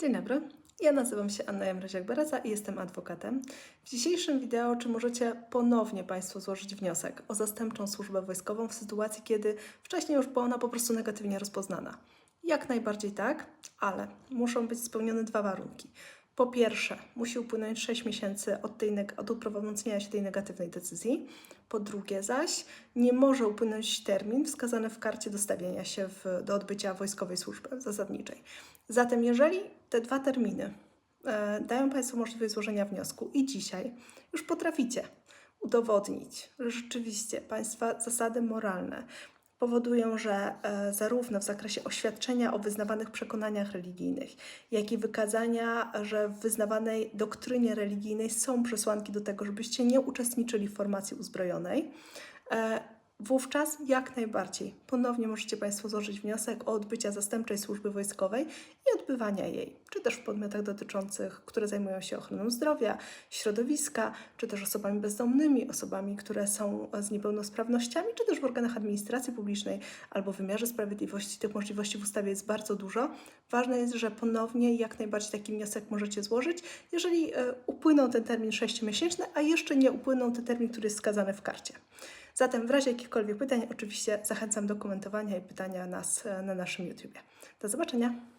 Dzień dobry, ja nazywam się Anna Jamraziak-Bereza i jestem adwokatem. W dzisiejszym wideo, czy możecie ponownie Państwo złożyć wniosek o zastępczą służbę wojskową w sytuacji, kiedy wcześniej już była ona po prostu negatywnie rozpoznana? Jak najbardziej tak, ale muszą być spełnione dwa warunki. Po pierwsze, musi upłynąć 6 miesięcy od, tej, od uprawomocnienia się tej negatywnej decyzji. Po drugie zaś, nie może upłynąć termin wskazany w karcie dostawienia się w, do odbycia wojskowej służby zasadniczej. Zatem, jeżeli te dwa terminy e, dają Państwu możliwość złożenia wniosku i dzisiaj już potraficie udowodnić, że rzeczywiście Państwa zasady moralne powodują, że e, zarówno w zakresie oświadczenia o wyznawanych przekonaniach religijnych, jak i wykazania, że w wyznawanej doktrynie religijnej są przesłanki do tego, żebyście nie uczestniczyli w formacji uzbrojonej, e, wówczas jak najbardziej ponownie możecie Państwo złożyć wniosek o odbycia zastępczej służby wojskowej i odbywania jej, czy też w podmiotach dotyczących, które zajmują się ochroną zdrowia, środowiska, czy też osobami bezdomnymi, osobami, które są z niepełnosprawnościami, czy też w organach administracji publicznej albo w wymiarze sprawiedliwości. Tych możliwości w ustawie jest bardzo dużo. Ważne jest, że ponownie jak najbardziej taki wniosek możecie złożyć, jeżeli e, upłynął ten termin 6-miesięczny, a jeszcze nie upłynął ten termin, który jest wskazany w karcie. Zatem w razie jakichkolwiek pytań, oczywiście zachęcam do komentowania i pytania nas e, na naszym YouTubie. Do zobaczenia!